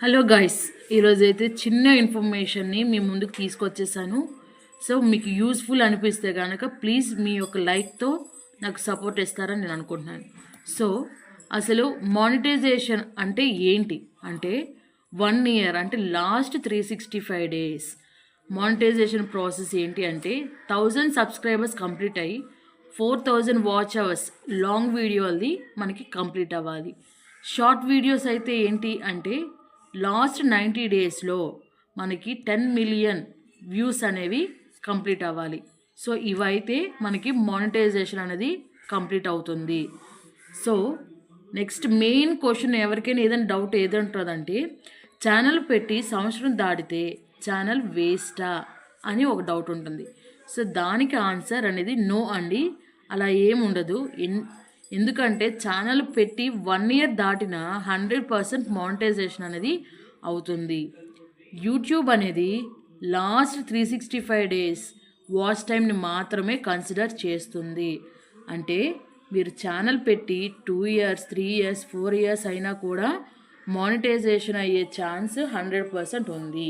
Hello guys ఈరోజు అయితే చిన్న ఇన్ఫర్మేషన్ని మీ ముందుకు తీసుకొచ్చేసాను. సో మీకు యూస్ఫుల్ అనిపిస్తే కనుక ప్లీజ్ మీ యొక్క లైక్తో నాకు సపోర్ట్ ఇస్తారని నేను అనుకుంటున్నాను. సో అసలు మానిటైజేషన్ అంటే ఏంటి? అంటే వన్ ఇయర్ అంటే last three sixty five days monetization process ఏంటి అంటే థౌజండ్ సబ్స్క్రైబర్స్ కంప్లీట్ అయ్యి four thousand watch hours long వీడియోది మనకి కంప్లీట్ అవ్వాలి. షార్ట్ వీడియోస్ అయితే ఏంటి అంటే లాస్ట్ నైంటీ డేస్లో మనకి టెన్ మిలియన్ వ్యూస్ అనేవి కంప్లీట్ అవ్వాలి. సో ఇవైతే మనకి మానిటైజేషన్ అనేది కంప్లీట్ అవుతుంది. సో నెక్స్ట్ మెయిన్ క్వశ్చన్ ఎవరికైనా ఏదైనా డౌట్ ఏదంటుందంటే ఛానల్ పెట్టి సంవత్సరం దాటితే ఛానల్ వేస్టా అని ఒక డౌట్ ఉంటుంది. సో దానికి ఆన్సర్ అనేది నో అండి. అలా ఏముండదు ఎన్ ఎందుకంటే ఛానల్ పెట్టి వన్ ఇయర్ దాటిన హండ్రెడ్ పర్సెంట్ మానిటైజేషన్ అనేది అవుతుంది. యూట్యూబ్ అనేది last three sixty five days watch టైంని మాత్రమే కన్సిడర్ చేస్తుంది. అంటే మీరు ఛానల్ పెట్టి two years three years four years అయినా కూడా మానిటైజేషన్ అయ్యే ఛాన్స్ హండ్రెడ్ పర్సెంట్ ఉంది.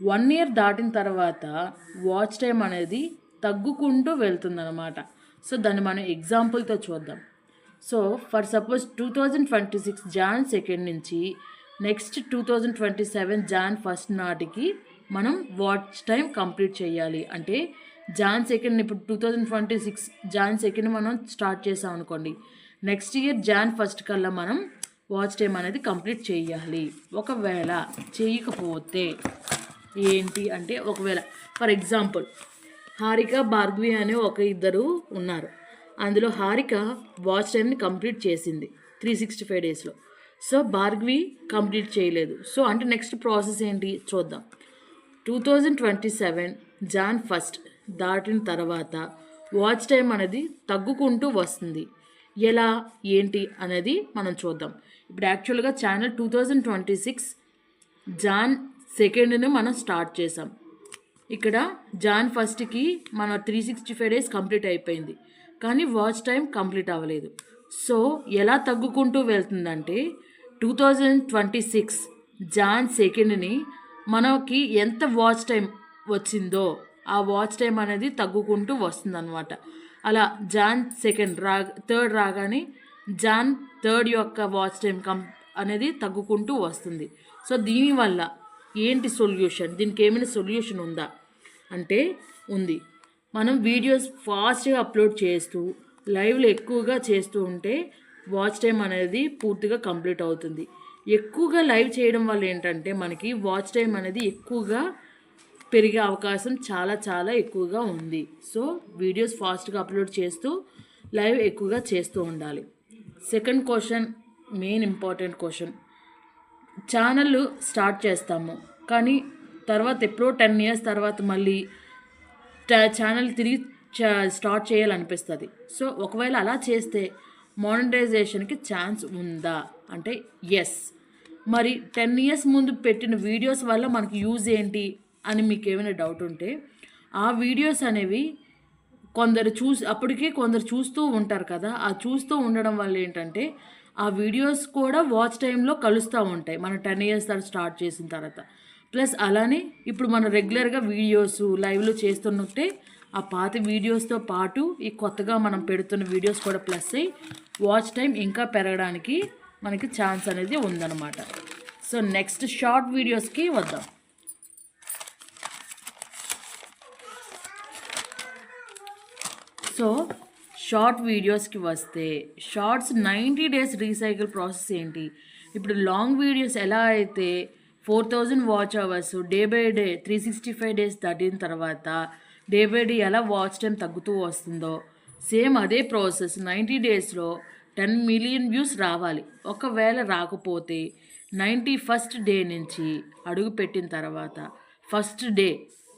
వన్ ఇయర్ దాటిన తర్వాత వాచ్ టైం అనేది తగ్గుకుంటూ వెళ్తుందన్నమాట. సో దాన్ని మనం ఎగ్జాంపుల్తో చూద్దాం. So for suppose two thousand twenty six Jan second నుంచి next two thousand twenty seven Jan first నాటికి మనం వాచ్ టైం కంప్లీట్ చేయాలి? అంటే జాన్ సెకండ్ ఇప్పుడు two thousand twenty six Jan second మనం స్టార్ట్ చేసాం అనుకోండి. నెక్స్ట్ ఇయర్ జాన్ ఫస్ట్ కల్లా మనం వాచ్ టైం అనేది కంప్లీట్ చేయాలి. ఒకవేళ చేయకపోతే ఏంటి అంటే ఒకవేళ ఫర్ ఎగ్జాంపుల్ హారిక భార్గవి అనే ఒక ఇద్దరు ఉన్నారు. అందులో హారిక వాచ్ టైంని కంప్లీట్ చేసింది త్రీ సిక్స్టీ ఫైవ్ డేస్లో. సో భార్గవి కంప్లీట్ చేయలేదు. సో అంటే నెక్స్ట్ ప్రాసెస్ ఏంటి చూద్దాం. Two thousand twenty seven Jan first దాటిన తర్వాత వాచ్ టైం అనేది తగ్గుకుంటూ వస్తుంది. ఎలా ఏంటి అనేది మనం చూద్దాం. ఇప్పుడు యాక్చువల్గా channel two thousand twenty six Jan సెకండ్ని మనం స్టార్ట్ చేసాం. ఇక్కడ జాన్ ఫస్ట్కి మన three sixty five days complete అయిపోయింది. కానీ వాచ్ టైం కంప్లీట్ అవ్వలేదు. సో ఎలా తగ్గుకుంటూ వెళ్తుందంటే two thousand twenty six Jan సెకండ్ని మనకి ఎంత వాచ్ టైం వచ్చిందో ఆ వాచ్ టైం అనేది తగ్గుకుంటూ వస్తుందన్నమాట. అలా జాన్ సెకండ్ రా థర్డ్ రాగానే జాన్ థర్డ్ యొక్క వాచ్ టైం కం అనేది తగ్గుకుంటూ వస్తుంది. సో దీనివల్ల ఏంటి సొల్యూషన్? దీనికి ఏమైనా సొల్యూషన్ ఉందా? అంటే ఉంది. మనం వీడియోస్ ఫాస్ట్గా అప్లోడ్ చేస్తూ లైవ్లో ఎక్కువగా చేస్తూ ఉంటే వాచ్ టైం అనేది పూర్తిగా కంప్లీట్ అవుతుంది. ఎక్కువగా లైవ్ చేయడం వల్ల ఏంటంటే మనకి వాచ్ టైం అనేది ఎక్కువగా పెరిగే అవకాశం చాలా చాలా ఎక్కువగా ఉంది. సో వీడియోస్ ఫాస్ట్గా అప్లోడ్ చేస్తూ లైవ్ ఎక్కువగా చేస్తూ ఉండాలి. Second question main important question. ఛానళ్ళు స్టార్ట్ చేస్తాము. కానీ తర్వాత ఎప్పుడో టెన్ ఇయర్స్ తర్వాత మళ్ళీ ఛానల్ తిరిగి స్టార్ట్ చేయాలనిపిస్తుంది. సో ఒకవేళ అలా చేస్తే మానిటైజేషన్కి ఛాన్స్ ఉందా? అంటే ఎస్ మరి టెన్ ఇయర్స్ ముందు పెట్టిన వీడియోస్ వల్ల మనకి యూజ్ ఏంటి అని మీకు ఏమైనా డౌట్ ఉంటే ఆ వీడియోస్ అనేవి కొందరు చూసి అప్పటికే కొందరు చూస్తూ ఉంటారు కదా ఆ చూస్తూ ఉండడం వల్ల ఏంటంటే ఆ వీడియోస్ కూడా వాచ్ టైంలో కలుస్తూ ఉంటాయి. మన టెన్ ఇయర్స్ తర్వాత స్టార్ట్ చేసిన తర్వాత. ప్లస్ అలానే ఇప్పుడు మనం రెగ్యులర్గా వీడియోస్ లైవ్లో చేస్తున్నట్టే ఆ పాత వీడియోస్తో పాటు ఈ కొత్తగా మనం పెడుతున్న వీడియోస్ కూడా ప్లస్ అయ్యి వాచ్ టైం ఇంకా పెరగడానికి మనకి ఛాన్స్ అనేది ఉందన్నమాట. సో నెక్స్ట్ షార్ట్ వీడియోస్కి వద్దాం. సో షార్ట్ వీడియోస్కి వస్తే shorts ninety days recycle process ఏంటి? ఇప్పుడు లాంగ్ వీడియోస్ ఎలా అయితే four thousand watch hours day by day three sixty five days దాటిన తర్వాత డే బై డే ఎలా వాచ్ టైం తగ్గుతూ వస్తుందో సేమ్ అదే ప్రాసెస్ నైంటీ డేస్లో టెన్ మిలియన్ వ్యూస్ రావాలి. ఒకవేళ రాకపోతే నైంటీ ఫస్ట్ డే నుంచి అడుగు పెట్టిన తర్వాత ఫస్ట్ డే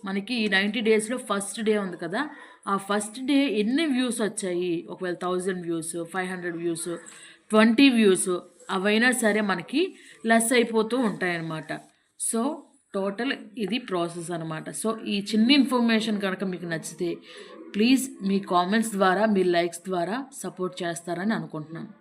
మనకి ఈ నైంటీ డేస్లో ఫస్ట్ డే ఉంది కదా ఆ ఫస్ట్ డే ఎన్ని వ్యూస్ వచ్చాయి? ఒకవేళ thousand views five hundred views twenty views అవైనా సరే మనకి లెస్ అయిపోతూ ఉంటాయన్నమాట. సో టోటల్ ఇది ప్రాసెస్ అనమాట సో ఈ చిన్న ఇన్ఫర్మేషన్ కనుక మీకు నచ్చితే ప్లీజ్ మీ కామెంట్స్ ద్వారా మీ లైక్స్ ద్వారా సపోర్ట్ చేస్తారని అనుకుంటున్నాను.